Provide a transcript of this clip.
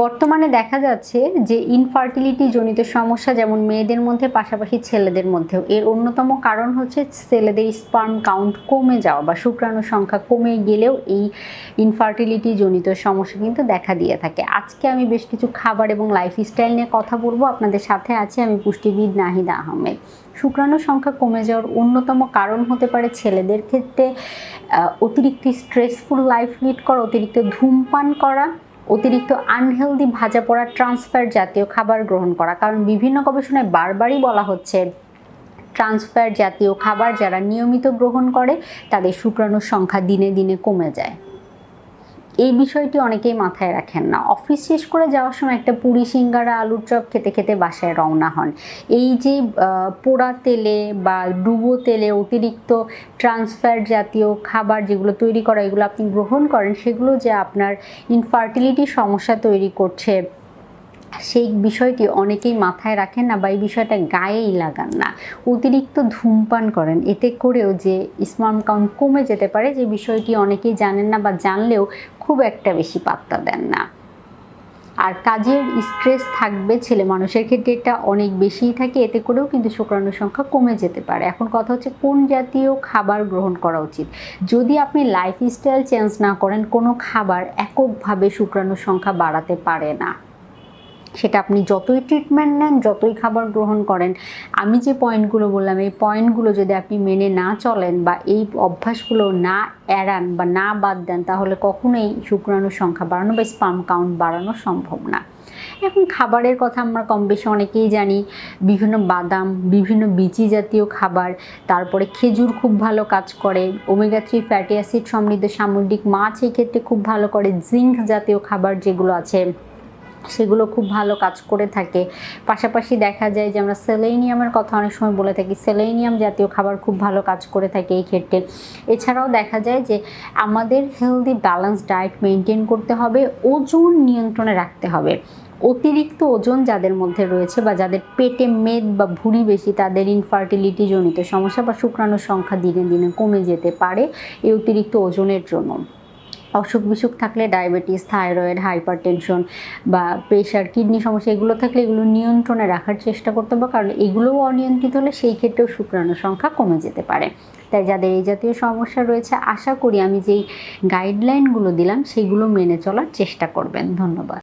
বর্তমানে দেখা যাচ্ছে যে ইনফার্টিলিটি জনিত সমস্যা যেমন মেয়েদের মধ্যে, পাশাপাশি ছেলেদের মধ্যেও। এর অন্যতম কারণ হচ্ছে ছেলেদের স্পার্ম কাউন্ট কমে যাওয়া বা শুক্রাণু সংখ্যা কমে গেলেও এই ইনফার্টিলিটি জনিত সমস্যা কিন্তু দেখা দিয়ে থাকে। আজকে আমি বেশ কিছু খাবার এবং লাইফস্টাইল নিয়ে কথা বলব। আপনাদের সাথে আছে আমি পুষ্টিবিদ নাহিদা আহমেদ। শুক্রাণু সংখ্যা কমে যাওয়ার অন্যতম কারণ হতে পারে ছেলেদের ক্ষেত্রে অতিরিক্ত স্ট্রেসফুল লাইফ লিড করা, অতিরিক্ত ধূমপান করা অতিরিক্ত আনহেলদি ভাজা পড়া ট্রান্সফার জাতীয় খাবার গ্রহণ করা। কারণ বিভিন্ন গবেষণায় বারবারই বলা হচ্ছে ট্রান্সফার জাতীয় খাবার যারা নিয়মিত গ্রহণ করে, তাদের শুক্রাণুর সংখ্যা দিনে দিনে কমে যায়। এই বিষয়টি অনেকেই মাথায় রাখেন না। অফিস শেষ করে যাওয়ার সময় একটা পুরি, সিঙ্গারা, আলুর চপ খেতে খেতে বাসায় রওনা হন। এই যে পোড়া তেলে বা ডুবো তেলে অতিরিক্ত ট্রান্সফার জাতীয় খাবার যেগুলো তৈরি করা, এগুলো আপনি গ্রহণ করেন, সেগুলো যে আপনার ইনফার্টিলিটি সমস্যা তৈরি করছে সেই বিষয়টি অনেকেই মাথায় রাখেন না বা এই বিষয়টা গায়েই লাগান না। অতিরিক্ত ধূমপান করেন। এতে করেও যে স্মার্ম কাউন্ট কমে যেতে পারে, যে বিষয়টি অনেকেই জানেন না বা জানলেও খুব একটা বেশি পাত্তা দেন না। আর কাজের স্ট্রেস থাকবে ছেলে মানুষের ক্ষেত্রে, এটা অনেক বেশিই থাকে। এতে করেও কিন্তু শুক্রাণুর সংখ্যা কমে যেতে পারে। এখন কথা হচ্ছে কোন জাতীয় খাবার গ্রহণ করা উচিত? যদি আপনি লাইফস্টাইল চেঞ্জ না করেন, কোনো খাবার এককভাবে শুক্রাণুর সংখ্যা বাড়াতে পারে না। সেটা আপনি যতই ট্রিটমেন্ট নেন, যতই খাবার গ্রহণ করেন, আমি যে পয়েন্টগুলো বললাম, এই পয়েন্টগুলো যদি আপনি মেনে না চলেন বা এই অভ্যাসগুলো না এড়ান বা না বাদ দেন, তাহলে কখনোই শুক্রাণুর সংখ্যা বাড়ানো বা স্পাম কাউন্ট বাড়ানো সম্ভব না। এখন খাবারের কথা আমরা কম বেশি অনেকেই জানি, বিভিন্ন বাদাম, বিভিন্ন বিচি জাতীয় খাবার, তারপরে খেজুর খুব ভালো কাজ করে ওমেগা থ্রি ফ্যাটি অ্যাসিড সমৃদ্ধ সামুদ্রিক মাছ এই ক্ষেত্রে খুব ভালো করে জিঙ্ক জাতীয় খাবার যেগুলো আছে সেগুলো খুব ভালো কাজ করে থাকে। পাশাপাশি দেখা যায় যে আমরা সেলেনিয়ামের কথা অনেক সময় বলে থাকি। সেলেনিয়াম জাতীয় খাবার খুব ভালো কাজ করে থাকে এই ক্ষেত্রে। এছাড়াও দেখা যায় যে আমাদের হেলদি ব্যালেন্স ডায়েট মেনটেন করতে হবে, ওজন নিয়ন্ত্রণে রাখতে হবে। অতিরিক্ত ওজন যাদের মধ্যে রয়েছে বা যাদের পেটে মেদ বা ভুঁড়ি বেশি, তাদের ইনফার্টিলিটি জনিত সমস্যা বা শুক্রাণুর সংখ্যা দিনে দিনে কমে যেতে পারে এই অতিরিক্ত ওজনের জন্য। অসুখ বিসুখ থাকলে ডায়াবেটিস, থাইরয়েড হাইপার টেনশন বা প্রেশার, কিডনি সমস্যা, এগুলো থাকলে এগুলো নিয়ন্ত্রণে রাখার চেষ্টা করতে হবে। কারণ এগুলোও অনিয়ন্ত্রিত হলে সেই ক্ষেত্রেও শুক্রাণুর সংখ্যা কমে যেতে পারে। তাই যাদের এই জাতীয় সমস্যা রয়েছে, আশা করি আমি যেই গাইডলাইনগুলো দিলাম, সেগুলো মেনে চলার চেষ্টা করবেন। ধন্যবাদ।